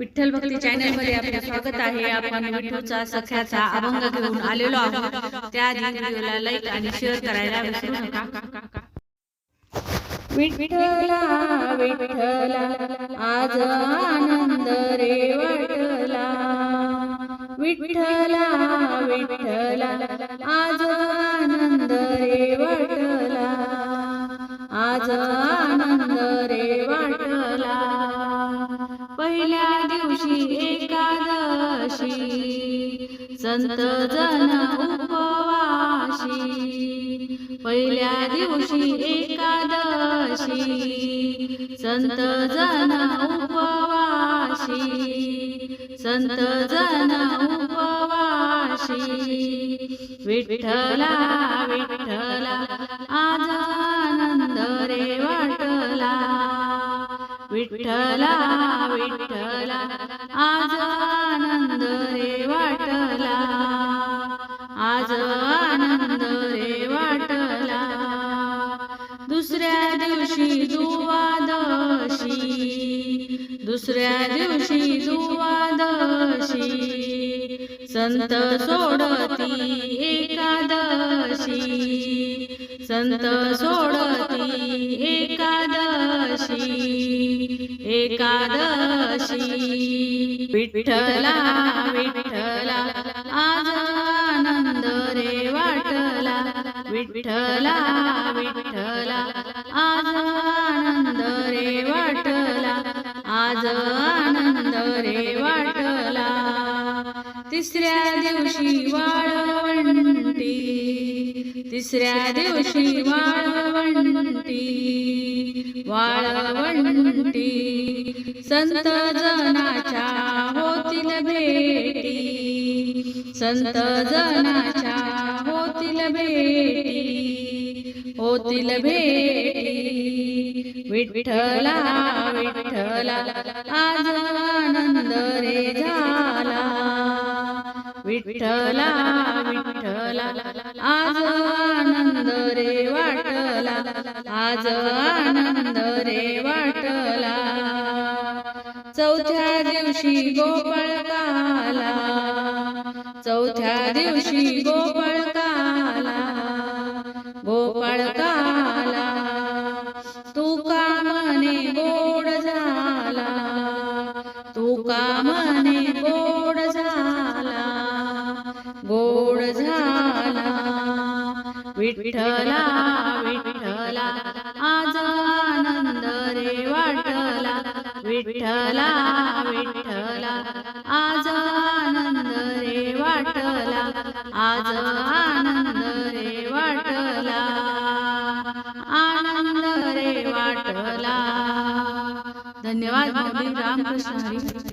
विठ्ठल भक्ती चॅनलमध्ये आपले स्वागत आहे. आपण विठूचा सख्याचा अभंग घेऊन आलेलो आहोत. त्याआधी व्हिडिओला लाईक आणि शेअर करायला विसरू नका. विठ्ठला विठ्ठला आज आनंद रे वाटला विठ्ठला विठ्ठला आज आनंद रे वाटला आज पहिल्या दिवशी एकादशी संत जन उपवाशी. पहिल्या दिवशी एकादशी संत जन उपवाशी. संत जन उपवाशी. विठ्ठला विठ्ठला आज विठ्ठला विठ्ठला आज आनंद रे वाटला. आज आनंद रे वाटला. दुसऱ्या दिवशी दुवादशी दुसऱ्या दिवशी दुवादशी संत सोडती एकादशी संत सोडती एकादशी. विठ्ठला विठ्ठला आज आनंद रे वाटला. विठ्ठला विठ्ठला आज आनंद रे वाटला. आज आनंद रे वाटला. तिसऱ्या दिवशी वाळवंटी तिसऱ्या दिवशी वाळवंटी वाळवंटी. संत जनाच्या होतील भेटी. संत जनाच्या होतील भेटी. होतील भेटी. विठ्ठला विठ्ठला आज आनंद रे झाला. विठ्ठला विठ्ठला आज रे वाटला आज आनंद रे वाटला. चौथ्या दिवशी गोपाळकाला चौथ्या दिवशी गोपाळकाला गोपाळकाला तू कामने गोड झाला तू कामने गोड विठ्ठला विठ्ठला आज आनंद रे वाटला. विठ्ठला विठ्ठला आज आनंद रे वाटला. आज आनंद रे वाटला. आनंद रे वाटला. धन्यवाद रामकृष्ण हरी.